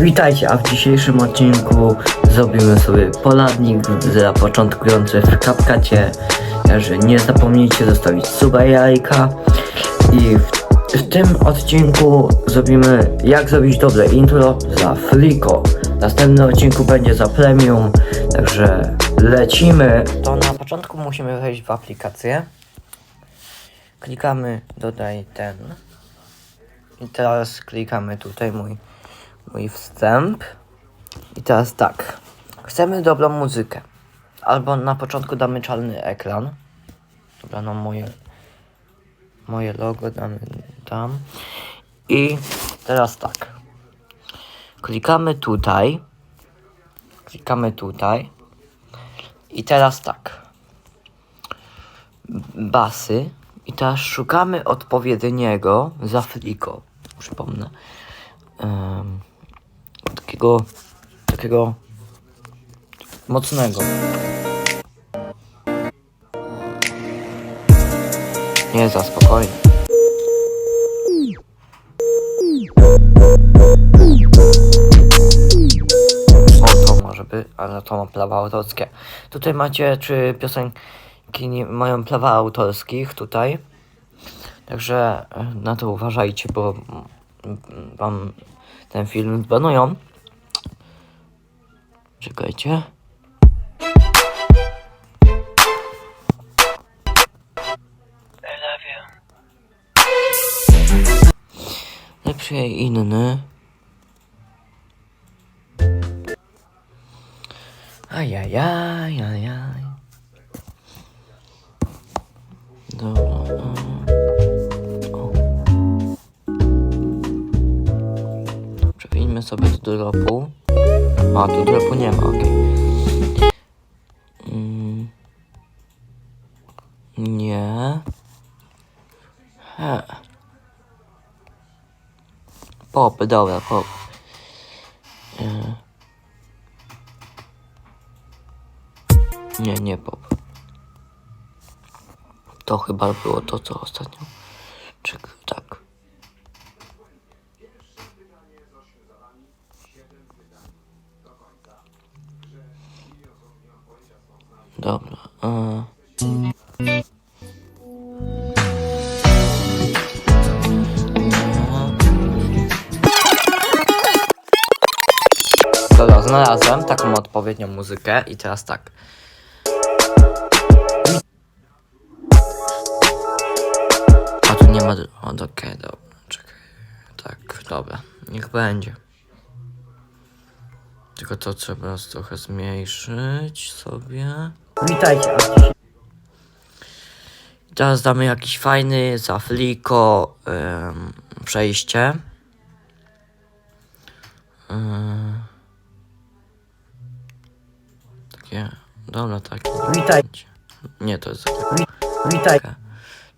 Witajcie, a w dzisiejszym odcinku zrobimy sobie poradnik dla początkujących w CapCutie. Także nie zapomnijcie zostawić suba i lajka. I w, w tym odcinku zrobimy jak zrobić dobre intro za Fliko. Następny odcinku będzie za premium, także lecimy. To na początku musimy wejść w aplikację. Klikamy dodaj ten. I teraz klikamy tutaj mój, mój wstęp. I teraz tak. Chcemy dobrą muzykę. Albo na początku damy czarny ekran. Dobra, no moje, moje logo damy tam. I teraz tak. Klikamy tutaj. Klikamy tutaj. I teraz tak. Basy. I teraz szukamy odpowiedniego za fliko. Przypomnę. Em, takiego. Takiego. Mocnego. Nie za spokojnie. O, to może by, ale to ma prawa autorskie. Tutaj macie, czy piosenki nie mają prawa autorskich tutaj. Także e, na to uważajcie, bo wam ten film zbanują. Czekajcie. Lepszy inny. Ajajaj, ajaj. Dobra. Sobie do dropu. A, tu dropu nie ma, okej. Mm. Nie. He. Pop, dobra, pop. Nie, nie pop. To chyba było to, co ostatnio. Czy tak? Dobra. E. Dobra, znalazłem taką odpowiednią muzykę i teraz tak. A tu nie ma. O, okej, dobra, czekaj. Tak, dobra, niech będzie. Tylko to trzeba trochę zmniejszyć sobie. Witajcie, Teraz damy jakiś fajny za fliko przejście. Em, takie, dobra, takie. Witaj. Nie, to jest Witaj,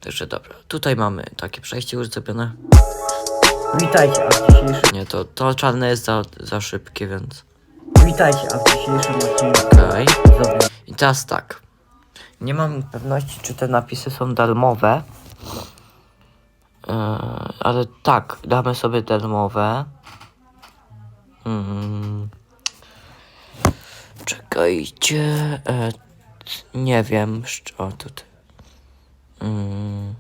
Także dobra, tutaj mamy takie przejście już zrobione. witajcie, a w dzisiejszym, Nie, to, to czarne jest za, za szybkie, więc. Witajcie, a w dzisiejszym odcinku Okej. zrobię I teraz tak. Nie mam pewności, czy te napisy są darmowe. Eee, ale tak, damy sobie darmowe. Mm. Czekajcie. E, nie wiem. szcz- O, tutaj. Mm.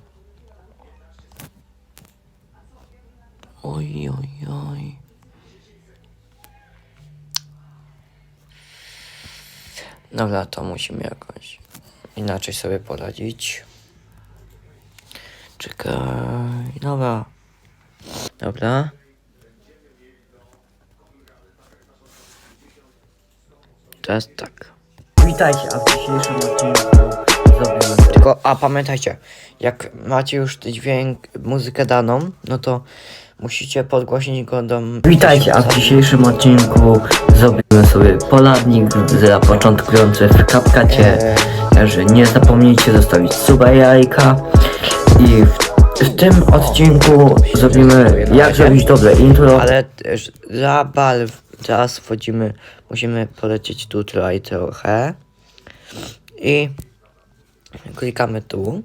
Oj, oj, oj. Dobra, to musimy jakoś inaczej sobie poradzić. Czekaj. Dobra. Dobra. Teraz tak. Witajcie, a w dzisiejszym odcinku zrobimy Tylko, a pamiętajcie, jak macie już dźwięk, muzykę daną, no to musicie podgłośnić go do... Witajcie, a w dzisiejszym odcinku zrobimy sobie poradnik dla początkujących w CapCutie. Eee. Także nie zapomnijcie zostawić suba i lajka. I w, w tym odcinku zrobimy jak zrobić dobre intro. Ale też dla Valve teraz wchodzimy, musimy polecieć tu trochę trochę. I klikamy tu.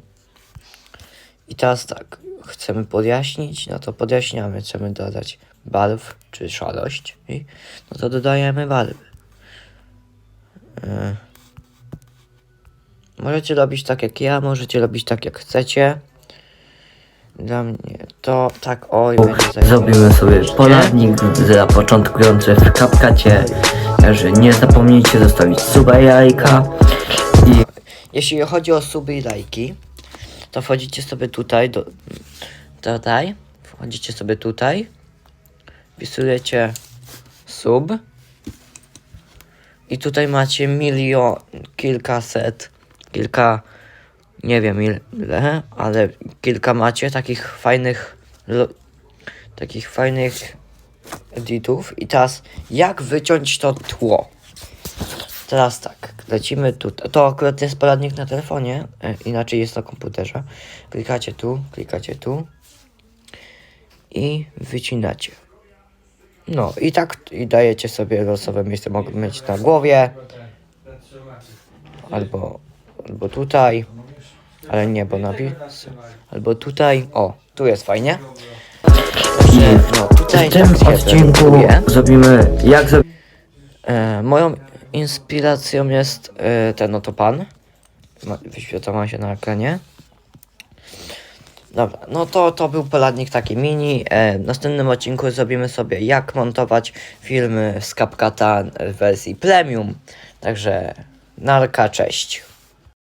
I teraz tak, chcemy podjaśnić, no to podjaśniamy, chcemy dodać barw czy szarość. I no to dodajemy barwy. E, Możecie robić tak jak ja, możecie robić tak jak chcecie. Dla mnie to tak oj. Zrobimy sobie poradnik dla początkujących w CapCutie. Także nie zapomnijcie zostawić suba i lajka. I Jeśli chodzi o suby i lajki, to wchodzicie sobie tutaj, do, tutaj, wchodzicie sobie tutaj, wpisujecie sub i tutaj macie milion, kilkaset, kilka, nie wiem ile, ale kilka macie takich fajnych, takich fajnych editów i teraz jak wyciąć to tło? Teraz tak, lecimy tu. To akurat jest poradnik na telefonie, e, inaczej jest na komputerze. Klikacie tu, klikacie tu i wycinacie. No i tak i dajecie sobie losowe miejsce. Mogą mieć na głowie albo, albo tutaj, ale nie, bo napis. Albo tutaj. O, tu jest fajnie. No tutaj w tym tak odcinku zrobimy jak zrobić E, moją inspiracją jest e, ten oto pan. Wyświetla się na ekranie. Dobra, no to to był poradnik taki mini. E, w następnym odcinku zrobimy sobie jak montować filmy z CapCuta w wersji premium. Także narka, cześć.